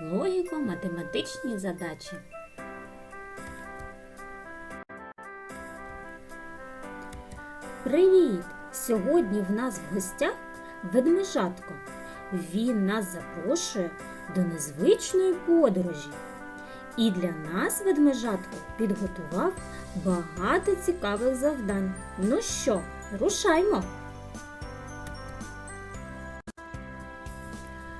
Логіко-математичні задачі. Привіт! Сьогодні в нас в гостях ведмежатко. Він нас запрошує до незвичної подорожі. І для нас ведмежатко підготував багато цікавих завдань. Ну що, рушаймо!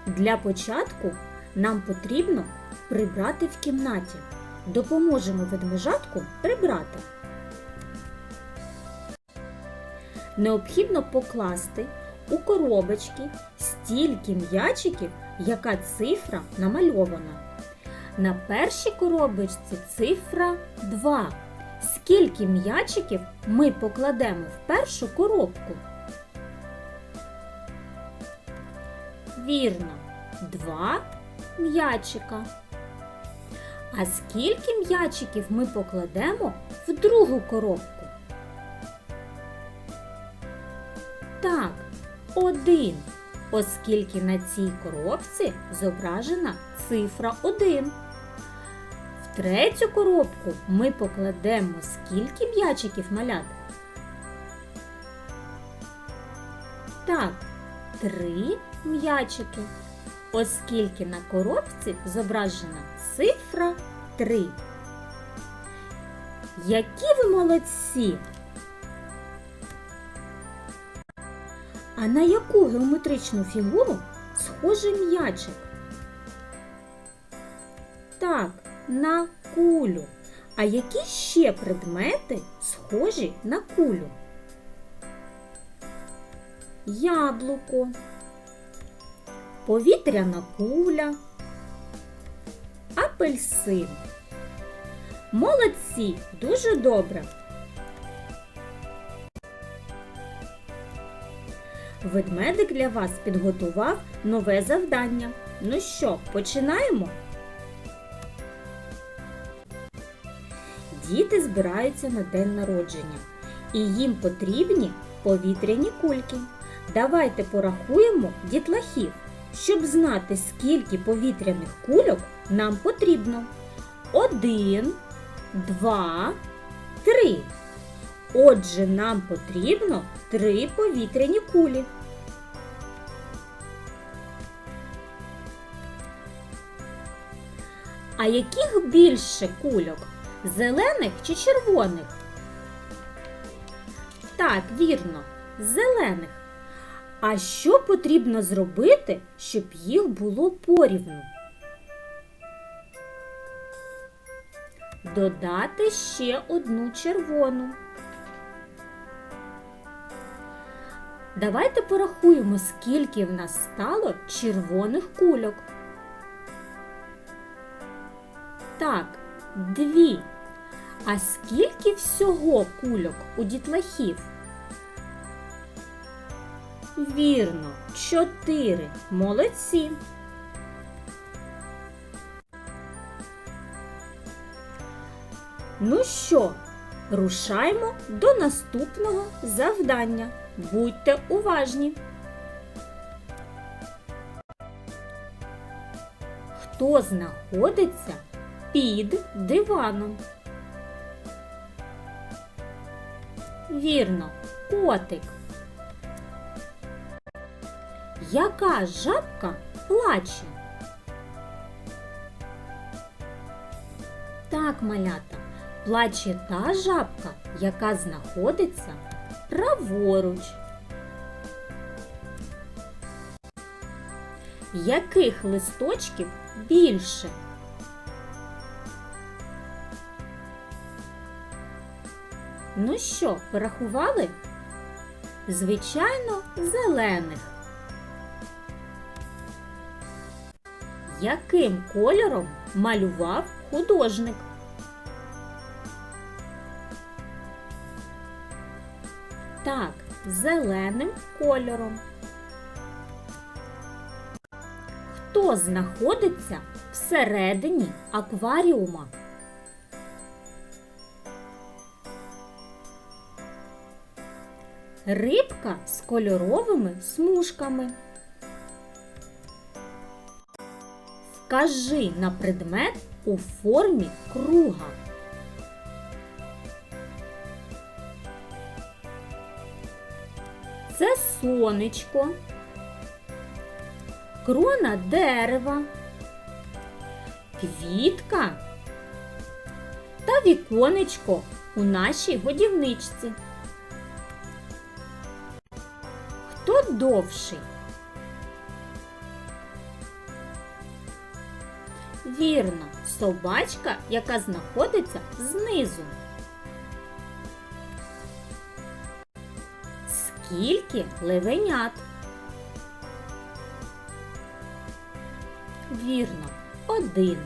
Для початку нам потрібно прибрати в кімнаті. Допоможемо ведмежатку прибрати. Необхідно покласти у коробочки стільки м'ячиків, яка цифра намальована. На першій коробочці цифра 2. Скільки м'ячиків ми покладемо в першу коробку? Вірно, два м'ячика. А скільки м'ячиків ми покладемо в другу коробку? Так, один, оскільки на цій коробці зображена цифра 1. В третю коробку ми покладемо скільки м'ячиків малят? Так, три м'ячики, оскільки на коробці зображена цифра 3. Які ви молодці! А на яку геометричну фігуру схожий м'ячик? Так, на кулю. А які ще предмети схожі на кулю? Яблуко, повітряна куля, апельсин. Молодці, дуже добре. Ведмедик для вас підготував нове завдання. Ну що, починаємо? Діти збираються на день народження, і їм потрібні повітряні кульки. Давайте порахуємо дітлахів, щоб знати, скільки повітряних кульок нам потрібно. Один, два, три. Отже, нам потрібно три повітряні кулі. А яких більше кульок? Зелених чи червоних? Так, вірно, зелених. А що потрібно зробити, щоб їх було порівну? Додати ще одну червону. Давайте порахуємо, скільки в нас стало червоних кульок. Так, дві. А скільки всього кульок у дітлахів? Вірно, чотири. Молодці. Ну що, рушаймо до наступного завдання. Будьте уважні. Хто знаходиться під диваном? Вірно, котик. Яка жабка плаче? Так, малята, плаче та жабка, яка знаходиться праворуч. Яких листочків більше? Ну що, порахували? Звичайно, зелених. Яким кольором малював художник? Так, зеленим кольором. Хто знаходиться всередині акваріума? Рибка з кольоровими смужками. В Вкажи на предмет у формі круга. Це сонечко, крона дерева, квітка та віконечко у нашій годівничці. Хто довший? Вірно, собачка, яка знаходиться знизу. Скільки левенят? Вірно, один.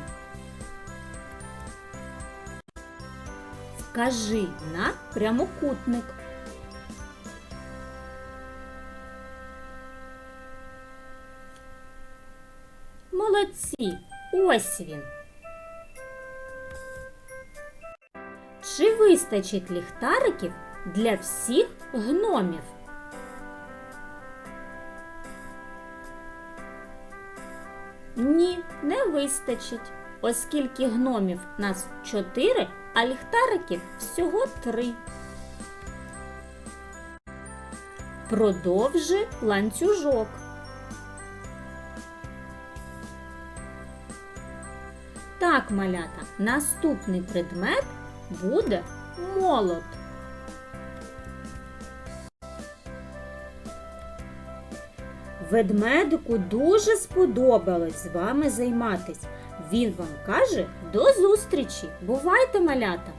Вкажи на прямокутник. Молодці! Ось він. Чи вистачить ліхтариків для всіх гномів? Ні, не вистачить, оскільки гномів нас чотири, а ліхтариків всього три. Продовжи ланцюжок. Так, малята, наступний предмет буде молот. Ведмедику дуже сподобалось з вами займатись. Він вам каже до зустрічі. Бувайте, малята!